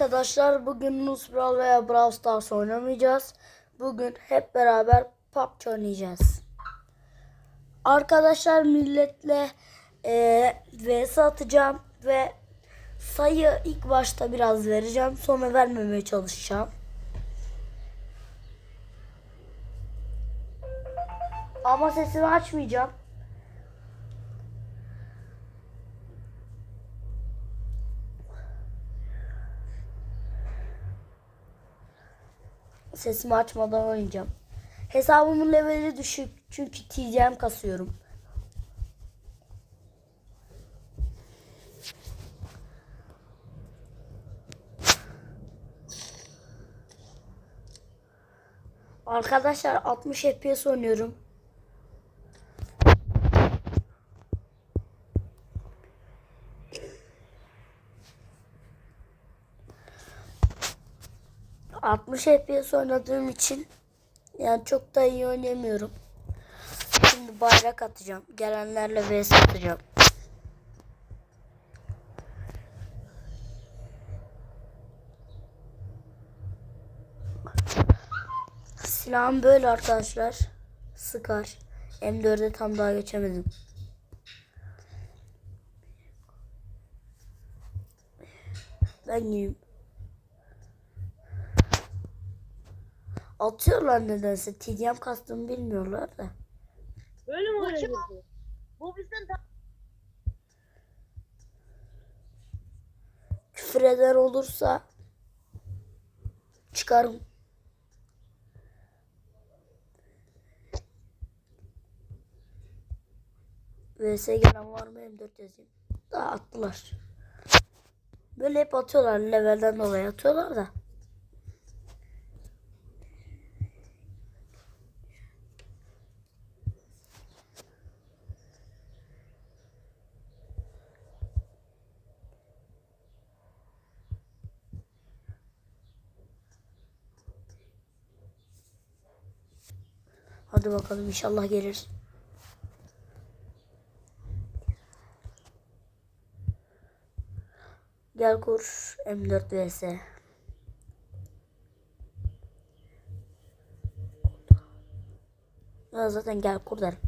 arkadaşlar bugün Nus Brawl veya Brawl Stars oynamayacağız. Bugün hep beraber PUBG oynayacağız. Arkadaşlar milletle e, vs atacağım ve sayı ilk başta biraz vereceğim. Sonra vermemeye çalışacağım. Ama sesimi açmayacağım. Sesimi açmadan oynayacağım. Hesabımın leveli düşük çünkü TCM kasıyorum. Arkadaşlar 60 FPS oynuyorum. ...60 FPS oynadığım için... ...yani çok da iyi oynayamıyorum. Şimdi bayrak atacağım. Gelenlerle vs atacağım. Silahım böyle arkadaşlar. Sıkar. M4'e tam daha geçemedim. Ben yiyeyim. Atıyorlar nedense. TDM kastığımı bilmiyorlar da. Böyle mi oynayacağız? Bu bizden daha Küfür eden olursa çıkarım. VS gelen var mı M4 yazayım. Daha attılar. Böyle hep atıyorlar levelden dolayı atıyorlar da. Hadi bakalım inşallah gelir. Gel kur M4 vs. Ya zaten gel kur derim.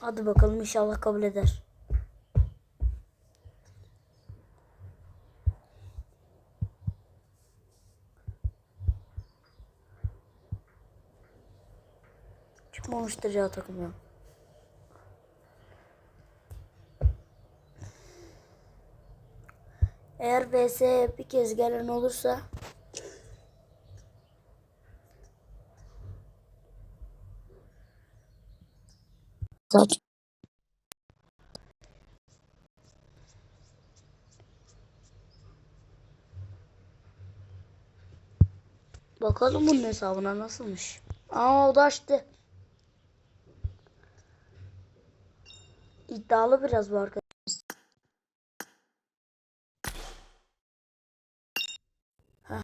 Hadi bakalım inşallah kabul eder. Çıkmamıştır ya takım ya. Eğer VS bir kez gelen olursa. Bakalım bunun hesabına nasılmış. Aa o da açtı. İddialı biraz bu arkadaş. Heh.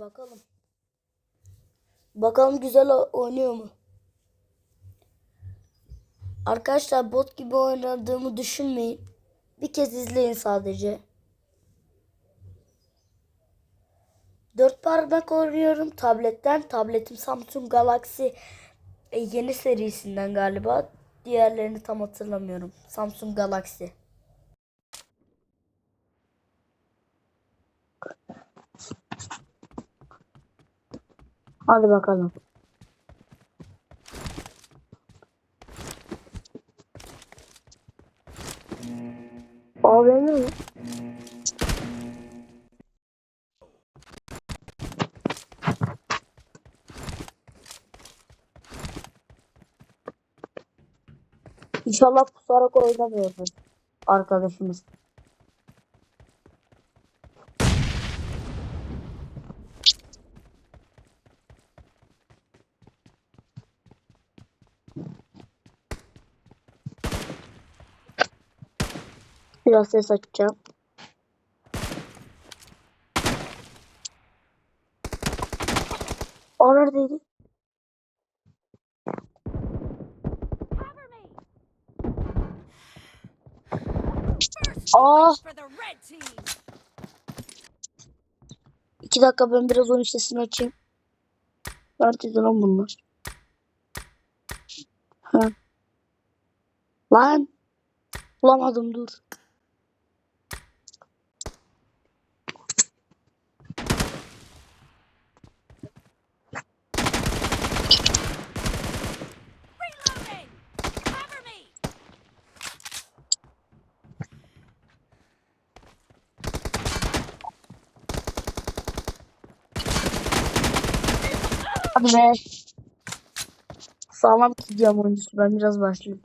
Bakalım. Bakalım güzel oynuyor mu? Arkadaşlar bot gibi oynadığımı düşünmeyin. Bir kez izleyin sadece. Dört parmak oynuyorum tabletten. Tabletim Samsung Galaxy e, yeni serisinden galiba. Diğerlerini tam hatırlamıyorum. Samsung Galaxy. Hadi bakalım. AVM mi? İnşallah pusarak oynamıyordur arkadaşımız. Biraz ses açacağım. O neredeydi? Aa, team. iki dakika ben biraz oyun sesini açayım. Neredeydi lan bunlar? Ha. Lan. Bulamadım dur. Hadi be. Sağlam gidiyorum oyuncusu. Ben biraz başlayayım.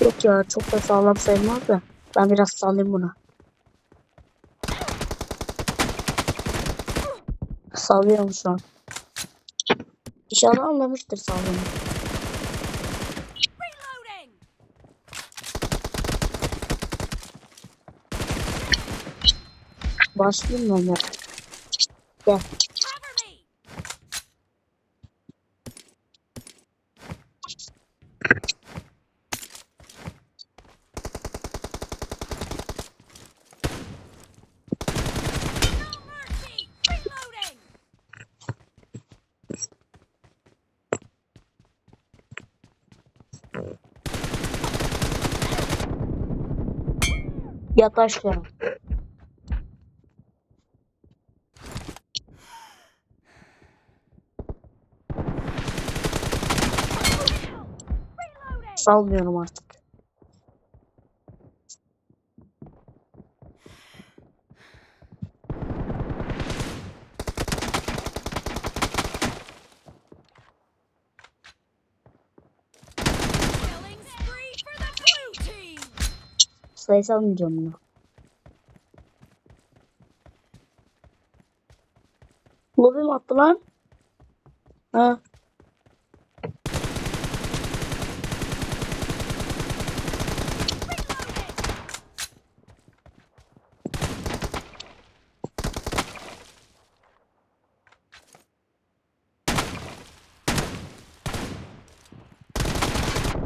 Yok ya çok da sağlam sayılmaz da. Ben biraz sallayayım buna. Sallıyorum şu an. İnşallah anlamıştır. Reloading. Başlayayım mı Ömer? Gel. Aşağı. Reloading. Salmıyorum artık. Sayı salmayacağım bunu. Lobi mi attı lan? Ha.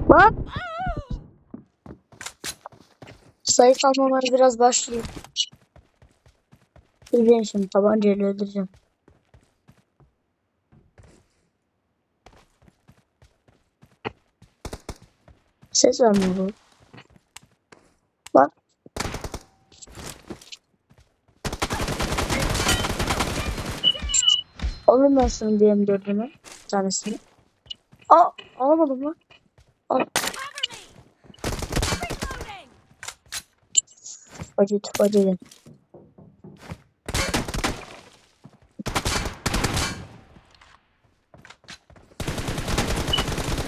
Lan Oh! Sayı salmaları biraz başlayayım. İzleyin şimdi tabancayla öldüreceğim. Ses vermiyor bu. Bak. Alayım ben şunu diye mi gördüğümü? Bir tanesini. Aa alamadım lan. Al. wchodzić, wchodzili.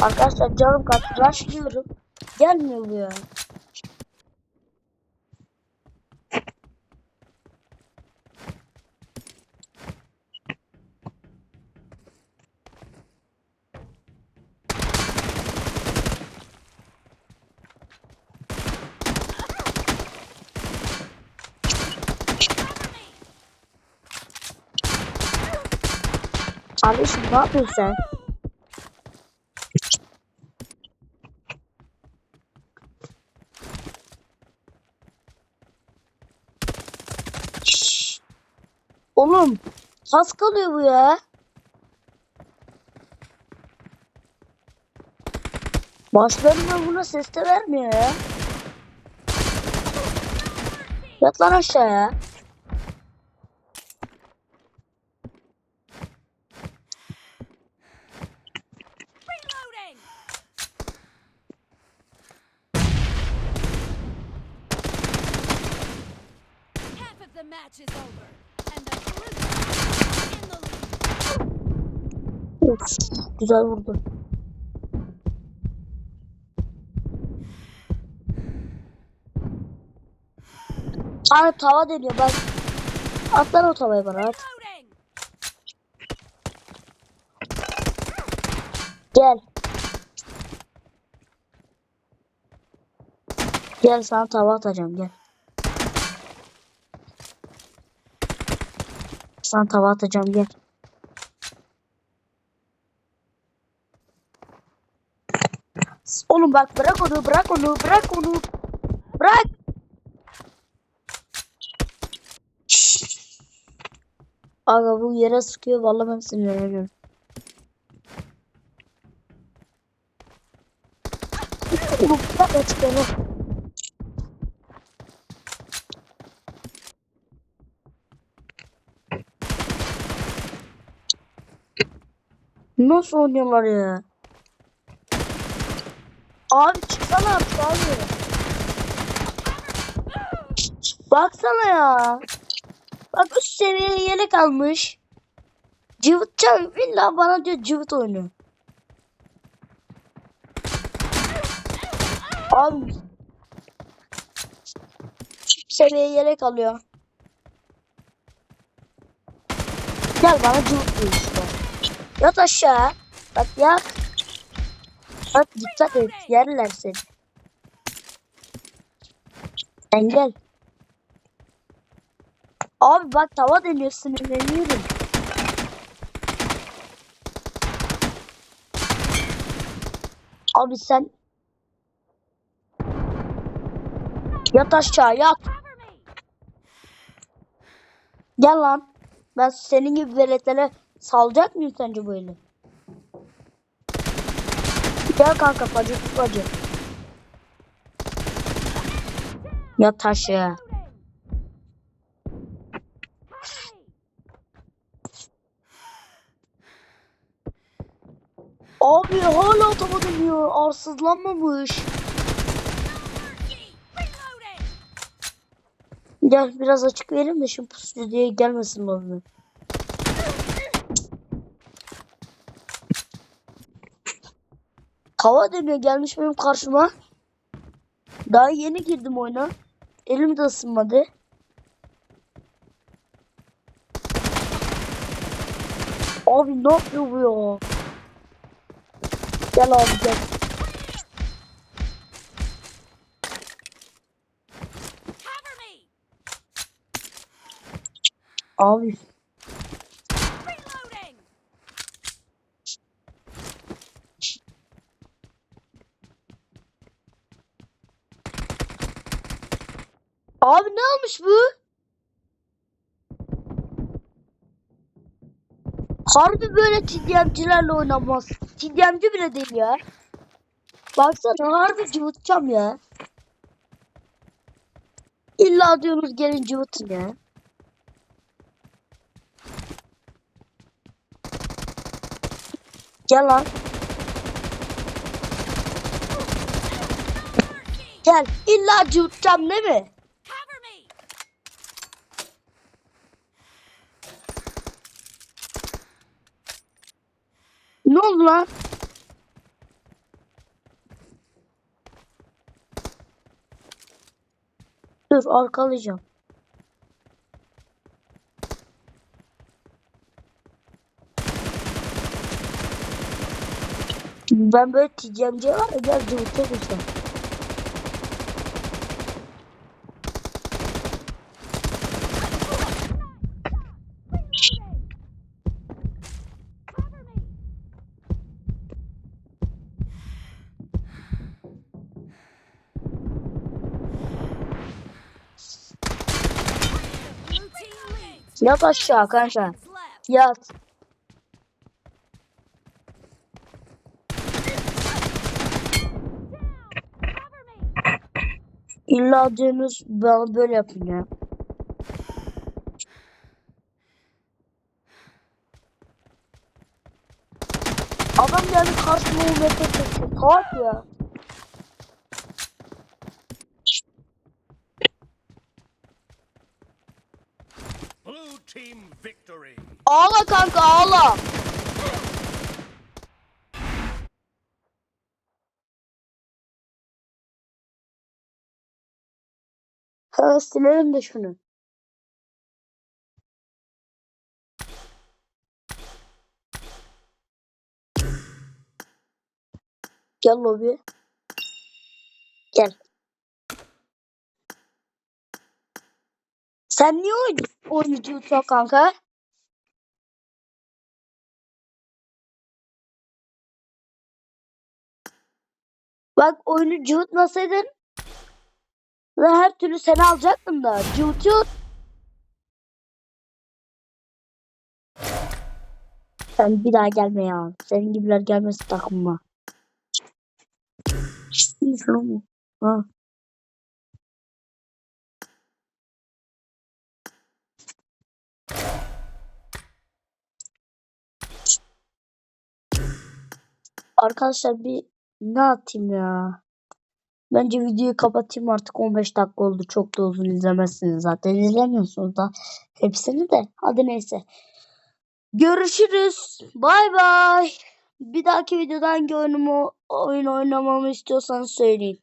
Arkadaşlar canım kaçtı. Ben şimdi gelmiyor bu ya. Kardeşim ne yapıyorsun sen? Oğlum kas kalıyor bu ya. Başlarına buna ses de vermiyor ya. Yat lan aşağıya. Reloading. Half of the match is over, and the blue team in the lead. Of, güzel vurdu. Abi tava deniyor bak. At lan o tavayı bana at. Gel. Gel sana tava atacağım gel. Sana tava atacağım gel. Oğlum bak bırak onu bırak onu bırak onu. Bırak. Aga bu yere sıkıyor vallahi ben sinirleniyorum. Oğlum bırak açık. Nasıl oynuyorlar ya? Abi çıksana abi. Baksana ya. Bak üst seviye yelek almış. Cıvıtacağım illa bana diyor cıvıt oyunu. Abi. Üst seviye yelek alıyor. Gel bana cıvıt diyor. Yat aşağı. Bak yat. Bak dikkat et yerler seni. Sen gel. Abi bak tava deniyor sinirleniyorum. Abi sen yat aşağı yat. Gel lan. Ben senin gibi veletlere salacak mıyım sence böyle? Gel kanka bacı bacı. Yat aşağı. Abi hala tava dönüyor. Arsızlanmamış. Gel biraz açık verim de şu pusu diye gelmesin bana. Hava dönüyor gelmiş benim karşıma. Daha yeni girdim oyuna. Elim de ısınmadı. Abi ne yapıyor bu ya? Gel abi gel. Abi Reloading. Abi ne olmuş bu? Harbi böyle TDM'cilerle oynanmaz. TDM'ci bile değil ya. Baksana harbi cıvıtacağım ya. İlla diyorsunuz gelin cıvıtın ya. Gel lan. Gel. İlla cıvıtacağım değil mi? Oldu lan? Dur arkalayacağım. Ben böyle TCMC var ya gel cıvıta Yat aşağı kanka. Yat. İlla diyorsunuz böyle yapın ya. Adam geldi karşıma UMP çekiyor. Salak ya. Team victory. Ağla kanka ağla. Silelim de şunu. Gel lobi. Gel. Sen niye oyun, oyuncusun kanka? Bak oyunu cıvıtmasaydın ben her türlü seni alacaktım da. Cıvıtıyor. Sen bir daha gelme ya. Senin gibiler gelmesin takımıma. Mu? Ha. Arkadaşlar bir ne atayım ya? Bence videoyu kapatayım artık 15 dakika oldu. Çok da uzun izlemezsiniz zaten. İzlemiyorsunuz da hepsini de. Hadi neyse. Görüşürüz. Bay bay. Bir dahaki videoda hangi oyunumu oyun oynamamı istiyorsanız söyleyin.